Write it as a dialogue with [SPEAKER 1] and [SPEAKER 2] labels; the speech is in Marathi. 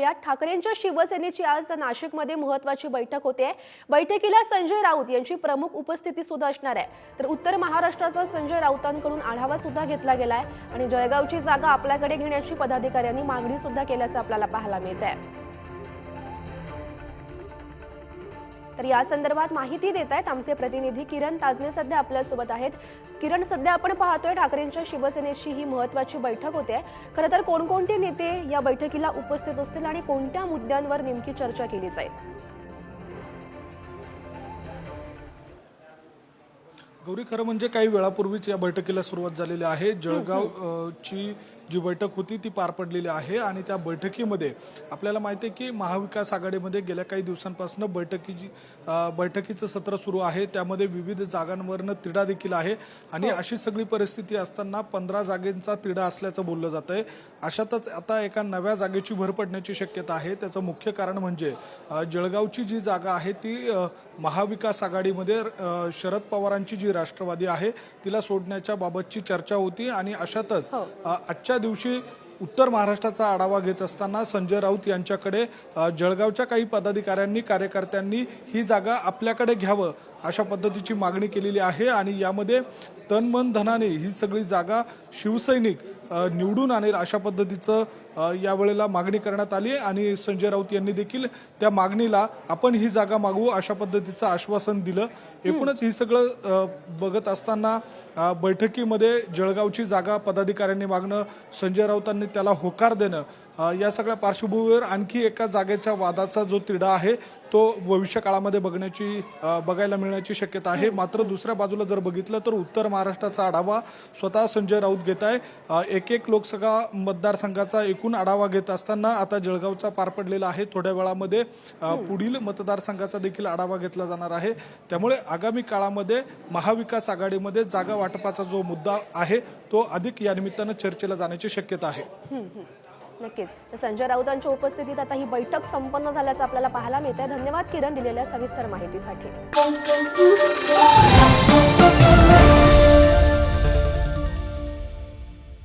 [SPEAKER 1] या ठाकरेंच्या शिवसेनेची आज नाशिकमध्ये महत्वाची बैठक होते. बैठकीला संजय राऊत यांची प्रमुख उपस्थिती सुद्धा असणार आहे. तर उत्तर महाराष्ट्राचा संजय राऊतांकडून आढावा सुद्धा घेतला गेलाय. आणि जळगावची जागा आपल्याकडे घेण्याची पदाधिकाऱ्यांनी मागणी सुद्धा केल्याचं आपल्याला पाहायला मिळत आहे तर या संदर्भात माहिती देत आहेत आमचे प्रतिनिधी किरण ताजने सध्या आपल्यासोबत आहेत. किरण सध्या आपण पाहतोय ठाकरेंच्या शिवसेनेची ही महत्वाची बैठक होते. खरं तर कोणकोणते नेते या बैठकीला उपस्थित असतील आणि कोणत्या मुद्द्यांवर नेमकी चर्चा केली जाईल?
[SPEAKER 2] गौरी खरं म्हणजे काही वेळापूर्वीच या बैठकीला सुरुवात झालेली आहे. जळगाव ची जी बैठक होती ती पार पडलेली आहे आणि त्या बैठकीमध्ये आपल्याला माहिती आहे की महाविकास आघाडीमध्ये गेल्या काही दिवसांपासून बैठकीची बैठकीचं सत्र सुरू आहे. त्यामध्ये विविध जागांवरनं तिढा देखील आहे. आणि अशी सगळी परिस्थिती असताना पंधरा जागेंचा तिढा असल्याचं बोललं जात आहे. अशातच आता एका नव्या जागेची भर पडण्याची शक्यता आहे. त्याचं मुख्य कारण म्हणजे जळगावची जी जागा आहे ती महाविकास आघाडीमध्ये शरद पवारांची जी राष्ट्रवादी आहे तिला सोडण्याच्या बाबतची चर्चा होती आणि अशातच
[SPEAKER 1] हो.
[SPEAKER 2] आजच्या दिवशी उत्तर महाराष्ट्राचा आढावा घेत असताना संजय राऊत यांच्याकडे जळगावच्या काही पदाधिकाऱ्यांनी कार्यकर्त्यांनी ही जागा आपल्याकडे घ्यावं अशा पद्धतीची मागणी केलेली आहे आणि यामध्ये तन मन धनाने ही सगळी जागा शिवसैनिक निवडून आणेल अशा पद्धतीचं यावेळेला मागणी करण्यात आली आणि संजय राऊत यांनी देखील त्या मागणीला आपण ही जागा मागवू अशा पद्धतीचं आश्वासन दिलं. एकूणच ही सगळं बघत असताना बैठकीमध्ये जळगावची जागा पदाधिकाऱ्यांनी मागणं संजय राऊतांनी त्याला होकार देणं या सगळ्या पार्श्वभूमीवर आणखी एका जागेच्या वादाचा जो तिढा आहे तो भविष्य काळामध्ये बघण्याची बघायला मिळण्याची शक्यता आहे. मात्र दुसऱ्या बाजूला जर बघितलं तर उत्तर महाराष्ट्राचा आढावा स्वतः संजय राऊत घेत आहे. एक एक लोकसभा मतदारसंघाचा एकूण आढावा घेत असताना आता जळगावचा पार पडलेला आहे. थोड्या वेळामध्ये पुढील मतदारसंघाचा देखील आढावा घेतला जाणार आहे. त्यामुळे आगामी काळामध्ये महाविकास आघाडीमध्ये जागा वाटपाचा जो मुद्दा आहे तो अधिक या निमित्तानं चर्चेला जाण्याची शक्यता आहे.
[SPEAKER 1] नक्कीच. तर संजय राऊतांच्या उपस्थितीत आता ही बैठक संपन्न झाल्याचं आपल्याला पाहायला मिळत आहे धन्यवाद किरण दिलेल्या सविस्तर माहितीसाठी.